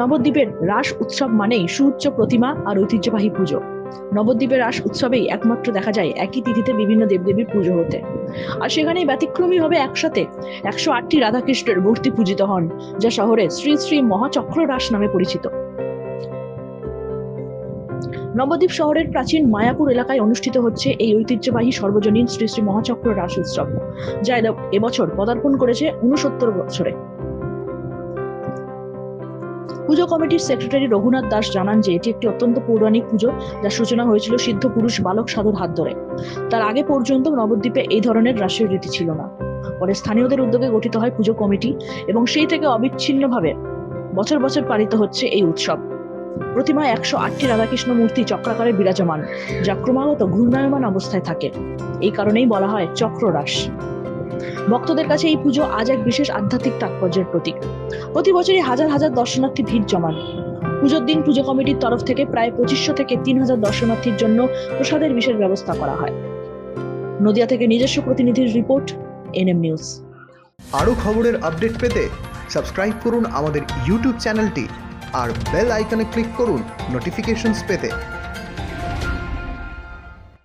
নবদ্বীপের রাস উৎসব মানেই সুউচ্চ প্রতিমা আর ঐতিহ্যবাহী পুজো। নবদ্বীপের রাস উৎসবেই একমাত্র দেখা যায় একই তিথিতে বিভিন্ন দেবদেবীর পুজো হতে। আর সেখানেই ব্যতিক্রমীভাবে একসাথে একশো আটটি রাধাকৃষ্ণের মূর্তি পূজিত হন, যা শহরে শ্রী শ্রী মহাচক্র রাস নামে পরিচিত। নবদ্বীপ শহরের প্রাচীন মায়াপুর এলাকায় অনুষ্ঠিত হচ্ছে এই ঐতিহ্যবাহী সর্বজনীন শ্রী শ্রী মহাচক্র রাস উৎসব, যা এবছর পদার্পণ করেছে উনসত্তর বছরে। পুজো কমিটির সেক্রেটারি রঘুনাথ দাস জানান যে, এটি একটি অত্যন্ত পৌরাণিক পুজো যার সূচনা হয়েছিল সিদ্ধ পুরুষ বালক সাধুর হাত ধরে। তার আগে পর্যন্ত নবদ্বীপে এই ধরনের রাসের রীতি ছিল না। পরে স্থানীয়দের উদ্যোগে গঠিত হয় পুজো কমিটি এবং সেই থেকে অবিচ্ছিন্নভাবে বছর বছর পালিত হচ্ছে এই উৎসব। প্রতিমায় একশো আটটি রাধাকৃষ্ণ মূর্তি চক্রাকারে বিরাজমান, যা ক্রমাগত ঘূর্ণায়মান অবস্থায় থাকে। এই কারণেই বলা হয় চক্ররাস ভক্তদের কাছে এই পুজো আজ এক বিশেষ আধ্যাত্মিক তাৎপর্যের প্রতীক। প্রতি বছরই হাজার হাজার দর্শনার্থী ভিড় জমান। পুজোর দিন পুজো কমিটির তরফ থেকে প্রায় পঁচিশশো থেকে তিন হাজার দর্শনার্থীর জন্য প্রসাদের বিশেষ ব্যবস্থা করা হয়। নদিয়া থেকে নিজস্ব প্রতিনিধির রিপোর্ট, এনএম নিউজ। আরও খবরের আপডেট পেতে সাবস্ক্রাইব করুন আমাদের ইউটিউব চ্যানেলটি আর বেল আইকনে ক্লিক করুন নোটিফিকেশনস পেতে।